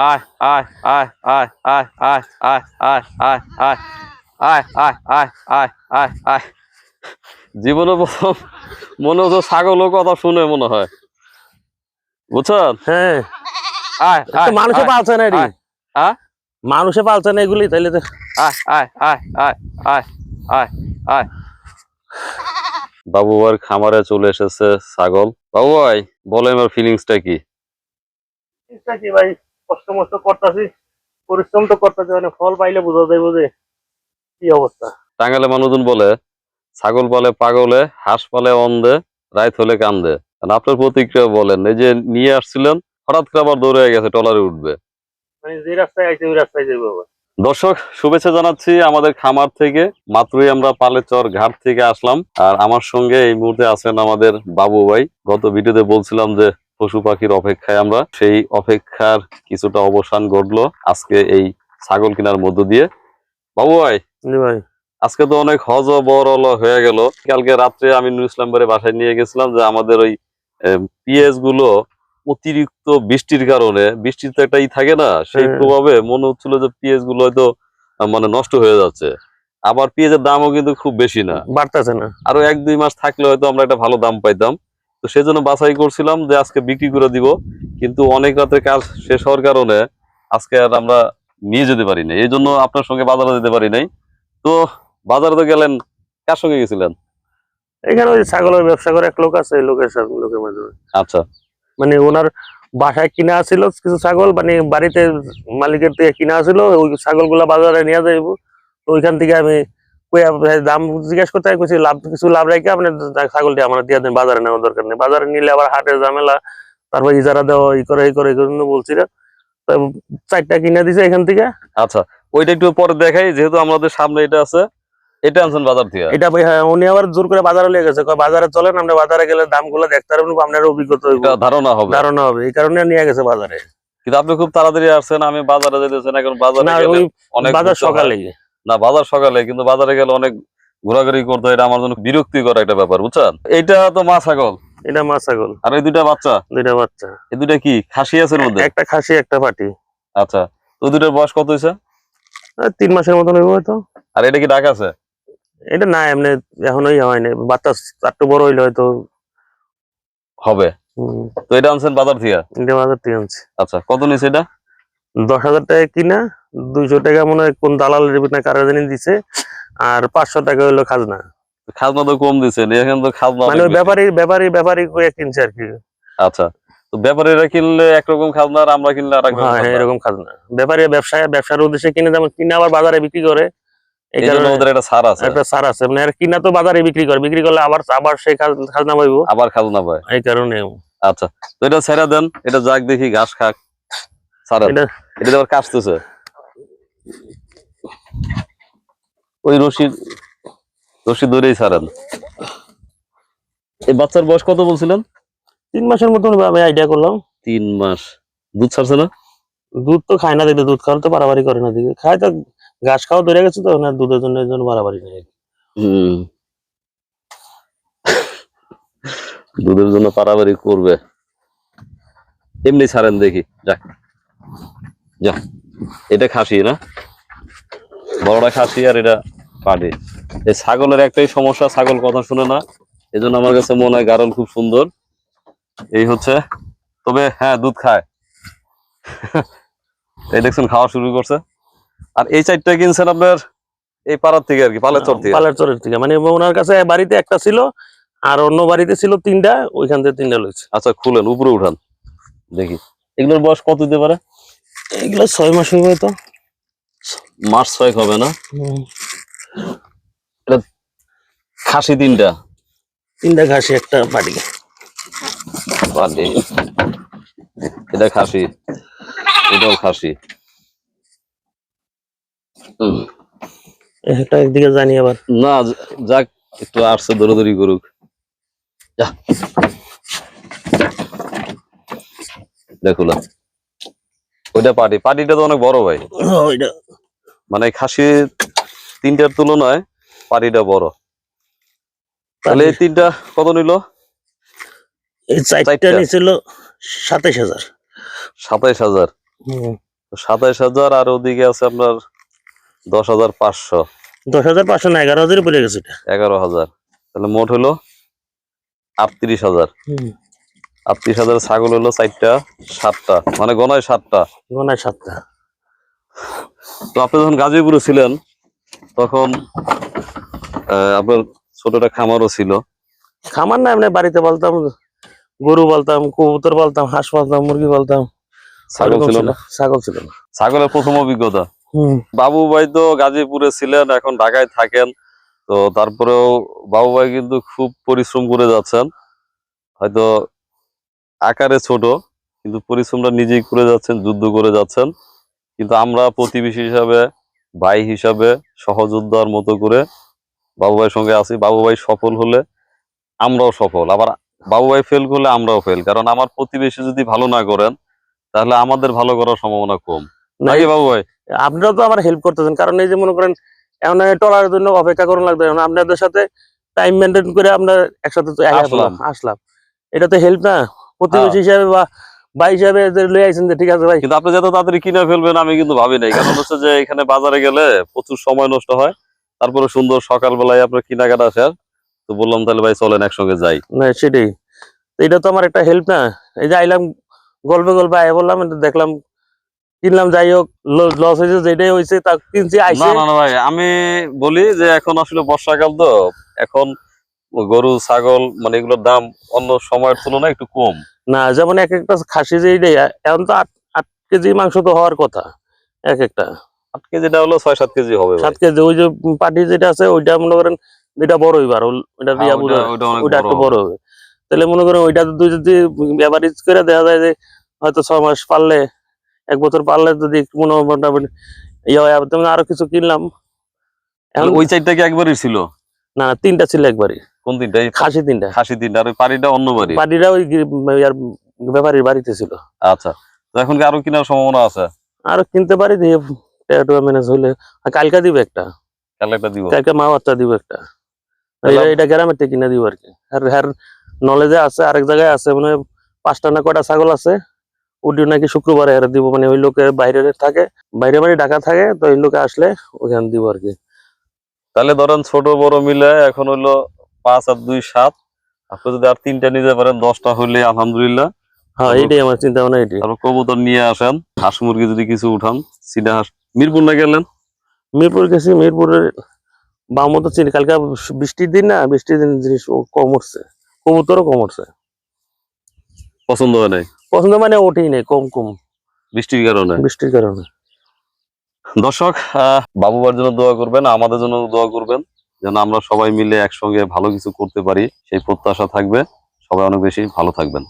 আয় আয় আয় আয় আয় আয় আয় আয় আয় আয় আয় আয় আয় আয় আয় আয় জীবনে প্রথম মনে হচ্ছে ছাগলও কথা শুনে মনে হয় বুঝছেন হ্যাঁ আয় মানুষে পালছে না এটি আয়, আয়, মানুষে পালছে না এগুলি তাইলে তো আয় আয় আয় আয় আয় আয় আয় বাবু আর খামারে চলে এসেছে ছাগল বাবু ভাই বলে আমার ফিলিংসটা কি কি ভাই কষ্ট মষ্ট করতেছি পরিশ্রম তো করতেছি মানে ফল পাইলে বোঝা যাইব যে কি অবস্থা। টাঙ্গালে মানুষজন বলে ছাগল পালে পাগলে হাঁস পালে অন্ধে রাইত হলে কান্দে। আপনার প্রতিক্রিয়া বলেন এই যে নিয়ে আসছিলেন হঠাৎ করে আবার দৌড়ে গেছে টলারে উঠবে। মানে যে রাস্তায় আইছে ওই রাস্তায় যাইব দর্শক শুভেচ্ছা জানাচ্ছি আমাদের খামার থেকে মাত্রই আমরা পালেচর ঘাট থেকে আসলাম। আর আমার সঙ্গে এই মুহূর্তে আছেন আমাদের বাবু ভাই। গত ভিডিওতে বলছিলাম যে পশু পাখির অপেক্ষায় আমরা। সেই অপেক্ষার কিছুটা অবসান ঘটলো আজকে এই ছাগল কেনার মধ্য দিয়ে। বাবু ভাই ভাই। আজকে তো অনেক হজ বরল হয়ে গেল। কালকে রাত্রে আমি নুর ইসলামবারে বাসায় নিয়ে গেছিলাম যে আমাদের ওই পিএসগুলো অতিরিক্ত বৃষ্টির কারণে বৃষ্টির তো একটা ই থাকে না সেই হ্যাঁ। প্রভাবে মনে হচ্ছিল যে পিএসগুলো হয়তো মানে নষ্ট হয়ে যাচ্ছে। আবার পেঁয়াজের দামও কিন্তু খুব বেশি না। বাড়তেছে না। আরও এক দুই মাস থাকলে হয়তো আমরা একটা ভালো দাম পাইতাম। তো সেজন্য বাছাই করছিলাম যে আজকে বিক্রি করে দিব কিন্তু অনেক রাতে কাজ শেষ হওয়ার কারণে আজকে আর আমরা নিয়ে যেতে পারি না এই জন্য আপনার সঙ্গে বাজারে যেতে পারি নাই। তো বাজারে তো গেলেন কার সঙ্গে গেছিলেন? এখানে ওই ছাগলের ব্যবসা করে এক লোক আছে লোকের লোকের মাঝে। আচ্ছা। মানে ওনার বাসায় কিনা ছিল কিছু ছাগল মানে বাড়িতে মালিকের থেকে কিনা ছিল ওই ছাগলগুলা বাজারে নিয়ে যাইব। তো ওইখান থেকে আমি দাম জিজ্ঞাসা করতে কইছি লাভ কিছু লাভ রেখে আপনি ছাগলটি আমার দিয়ে দেন বাজারে নেওয়ার দরকার নেই। বাজারে নিলে আবার হাটের ঝামেলা তারপর ইজারা দেওয়া ই করে এই করে এই বলছি না। চারটা কিনে দিছে এখান থেকে। আচ্ছা ওইটা একটু পরে দেখাই যেহেতু আমাদের সামনে এটা আছে এটা আনছেন বাজার থেকে। এটা হ্যাঁ, উনি আবার জোর করে বাজারে লেগে গেছে। বাজারে চলেন আমরা বাজারে গেলে দামগুলো দেখতে পারবেন আপনার অভিজ্ঞতা ধারণা হবে। ধারণা হবে এই কারণে নিয়ে গেছে বাজারে। কিন্তু আপনি খুব তাড়াতাড়ি আসছেন আমি বাজারে যেতেছেন এখন বাজারে বাজার সকালেই। না বাজার সকালে কিন্তু বাজারে গেলে অনেক ঘোরাঘুরি করতে হয়, এটা আমার জন্য বিরক্তিকর একটা ব্যাপার বুঝছেন? এইটা তো মা ছাগল? এটা মা ছাগল। আর এই দুইটা বাচ্চা? দুইটা বাচ্চা। এই দুইটা কি খাসি আছে এর মধ্যে? একটা খাসি একটা পাটি। আচ্ছা তো দুইটার বয়স কত হয়েছে? তিন মাসের মতন হইব হয়তো। আর এটা কি ডাক আছে? এটা না এমনি এখনোই হয়নি বাচ্চা চারটু বড় হইলে হয়তো হবে। তো এটা আনছেন বাজার থেকে? এটা বাজার থেকে আনছি। আচ্ছা কত নিছে এটা? দশ হাজার টাকা কিনা দুইশো টাকা মনে হয় কোন দালাল না কারও জানি দিছে আর পাঁচশো টাকা হইল খাজনা। খাজনা তো কম দিচ্ছেন এখানে তো খাজনা মানে। ব্যাপারী ব্যাপারী ব্যাপারী কয়ে কিনছে আর কি। আচ্ছা তো ব্যাপারীরা কিনলে একরকম খাজনা আর আমরা কিনলে আর হ্যাঁ এরকম খাজনা। ব্যাপারী ব্যবসায় ব্যবসার উদ্দেশ্যে কিনে যেমন কিনে আবার বাজারে বিক্রি করে এই কারণে ওদের একটা ছাড় আছে। একটা সার আছে। মানে আর কিনা তো বাজারে বিক্রি করে বিক্রি করলে আবার আবার সেই খাজ- খাজনা পাইব। আবার খাজনা পায়। এই কারণে। আচ্ছা তো এটা ছেড়ে দেন এটা যাক দেখি ঘাস খাক। এটা আবার ওই ধরেই এই বাচ্চার বয়স কত বলছিলেন? তিন মাসের মতন আমি আইডিয়া করলাম। তিন মাস। দুধ ছাড়ছে না? দুধ তো খায় না দেখলে দুধ খাওয়ার তো বাড়াবাড়ি করে না দিকে খায় তো ঘাস খাওয়া ধরে গেছে তো না দুধের জন্য জন্য বাড়াবাড়ি নেই হুম। দুধের জন্য পারাবাড়ি করবে। এমনি ছাড়েন দেখি যাক। যা এটা খাসি না? বড়টা খাসি আর এটা পাটি। এই ছাগলের একটাই সমস্যা ছাগল কথা শুনে না। এই জন্য আমার কাছে মনে হয় গারল খুব সুন্দর। এই হচ্ছে তবে হ্যাঁ দুধ খায়। এই দেখছেন খাওয়া শুরু করছে। আর এই চারটা কিনছেন আপনার এই পাড়ার থেকে আর কি পালের চর থেকে? পালের চরের থেকে। মানে ওনার কাছে বাড়িতে একটা ছিল আর অন্য বাড়িতে ছিল তিনটা ওইখান থেকে তিনটা লইছে। আচ্ছা খুলেন উপরে উঠান। দেখি। এগুলোর বয়স কত দিতে পারে? এগুলো ছয় মাস হইব তো। মাস ছয়েক হবে না? এটা খাসি তিনটা? তিনটা ঘাসি একটা বাড়ি বাদে। এটা খাসি। এটাও খাসি। একটা একদিকে জানি আবার। না যাক একটু আসছে দৌড়াদৌড়ি করুক। যা। দেখুন ওইটা পাটি। পাটিটা তো অনেক বড় ভাই। ওইটা। মানে খাসি তিনটার তুলনায় পাটিটা বড়। তাহলে এই তিনটা কত নিল? এই চারটা চারটা? সাতাইশ হাজার। সাতাইশ হাজার। সাতাইশ হাজার আর ওদিকে আছে আপনার দশ হাজার পাঁচশো। দশ হাজার পাঁচশো না এগারো হাজারই পড়ে গেছে এগারো হাজার। তাহলে মোট হলো আটত্রিশ হাজার। হুম আটত্রিশ হাজার ছাগল হলো চারটা সাতটা। মানে গনায় সাতটা। গোনায় সাতটা। তো আপনি যখন গাজীপুরে ছিলেন তখন আপনার ছোটটা খামারও ছিল। খামার না এমনি বাড়িতে বলতাম গরু বলতাম কবুতর বলতাম হাঁস বলতাম মুরগি বলতাম ছাগল ছিল না? ছাগল ছিল না। ছাগলের প্রথম অভিজ্ঞতা। হুম। বাবু ভাই তো গাজীপুরে ছিলেন এখন ঢাকায় থাকেন। তো তারপরেও বাবু ভাই কিন্তু খুব পরিশ্রম করে যাচ্ছেন। হয়তো আকারে ছোট কিন্তু পরিশ্রমটা নিজেই করে যাচ্ছেন যুদ্ধ করে যাচ্ছেন। কিন্তু আমরা প্রতিবেশী হিসাবে ভাই হিসাবে সহযোদ্ধার মতো করে বাবু ভাইয়ের সঙ্গে আছি। বাবু ভাই সফল হলে আমরাও সফল। আবার বাবু ভাই ফেল করলে আমরাও ফেল কারণ আমার প্রতিবেশী যদি ভালো না করেন তাহলে আমাদের ভালো করার সম্ভাবনা কম। নাকি বাবু ভাই? আপনারা তো আমার হেল্প করতেছেন। কারণ এই যে মনে করেন এমন টলারের জন্য অপেক্ষা করুন লাগবে। এখন আপনাদের সাথে টাইম মেনটেন করে আমরা একসাথে আসলাম। আসলাম। এটা তো হেল্প না? প্রতিবেশী হিসাবে বা ভাই হিসাবে যে লই আইছেন যে ঠিক আছে ভাই। কিন্তু আপনি যত তাড়াতাড়ি কিনে ফেলবেন আমি কিন্তু ভাবি নাই। কারণ হচ্ছে যে এখানে বাজারে গেলে প্রচুর সময় নষ্ট হয়। তারপরে সুন্দর সকালবেলায় আপনার কেনাকাটা শেষ। তো বললাম তাহলে ভাই চলেন একসঙ্গে যাই। না সেটাই। এটা তো আমার একটা হেল্প না। এই যে আইলাম গল্পে গল্পে আয় বললাম দেখলাম কিনলাম যাই হোক লস হয়েছে যেটাই হয়েছে তা কিনছি না না ভাই আমি বলি যে এখন আসলে বর্ষাকাল তো। এখন গরু ছাগল মানে এগুলোর দাম অন্য সময়ের তুলনায় একটু কম। না যেমন এক একটা খাসি যে এখন তো আট আট কেজি মাংস তো হওয়ার কথা এক একটা। আট কেজিটা হলো ছয় সাত কেজি হবে সাত কেজি ওই যে পাটি যেটা আছে ওইটা মনে করেন যেটা বড় হইবার ওইটা হ্যাঁ, ওইটা- একটু হবে। বড় হবে। তাহলে মনে করেন ওইটা দুই যদি এভারেজ করে দেখা যায় যে হয়তো ছয় মাস পারলে এক বছর পারলে যদি মনে মোটামুটি ইয়ে হয় আরও কিছু কিনলাম। এখন ওই চারটা কি একবারই ছিল? না, তিনটা ছিল একবারই। কোন এই খাসি তিনটা খাসি তিনটা আর ওই পাড়িটা অন্য বাড়ি? পাটিটা ওই ব্যাপারীর বাড়িতে ছিল। আচ্ছা। তো এখন কি আরও কেনার সম্ভাবনা আছে? আরও কিনতে পারি দিয়ে ম্যানেজ হইলে। কালকা দিবে একটা। কালকে দিব? কালকে মা বাচ্চা দিব একটা। এটা- গ্রামের থেকে কিনে দিব আর কি। আর হ্যার নলেজে আছে আরেক জায়গায় আছে মানে পাঁচটা না কয়টা ছাগল আছে। ওটিও নাকি শুক্রবারে হেরে দিব মানে ওই লোকের বাইরে থাকে। বাইরে বাড়ি ঢাকা থাকে তো ওই লোকে আসলে ওখানে দিব আর কি। তাহলে ধরেন ছোট বড় মিলে এখন হলো পাঁচ আর দুই সাত। আপনি যদি আর তিনটা নিতে পারেন দশটা হলে আলহামদুলিল্লাহ। হ্যাঁ এইটাই আমার চিন্তা ভাবনা এটাই তারপর কবুতর নিয়ে আসেন। হাঁস মুরগি যদি কিছু উঠান সিধা হাঁস। মিরপুর না গেলেন? মিরপুর গেছি মিরপুরের বামও তো চিনি। কালকে বৃষ্টির দিন না বৃষ্টির দিন জিনিস কম উঠছে। কবুতরও কম উঠছে। পছন্দ হয় নাই? পছন্দ মানে ওঠেই নেই কম কম। বৃষ্টির কারণে? বৃষ্টির কারণে। দর্শক বাবুবার জন্য দোয়া করবেন আমাদের জন্য দোয়া করবেন। যেন আমরা সবাই মিলে একসঙ্গে ভালো কিছু করতে পারি, সেই প্রত্যাশা থাকবে। সবাই অনেক বেশি ভালো থাকবেন।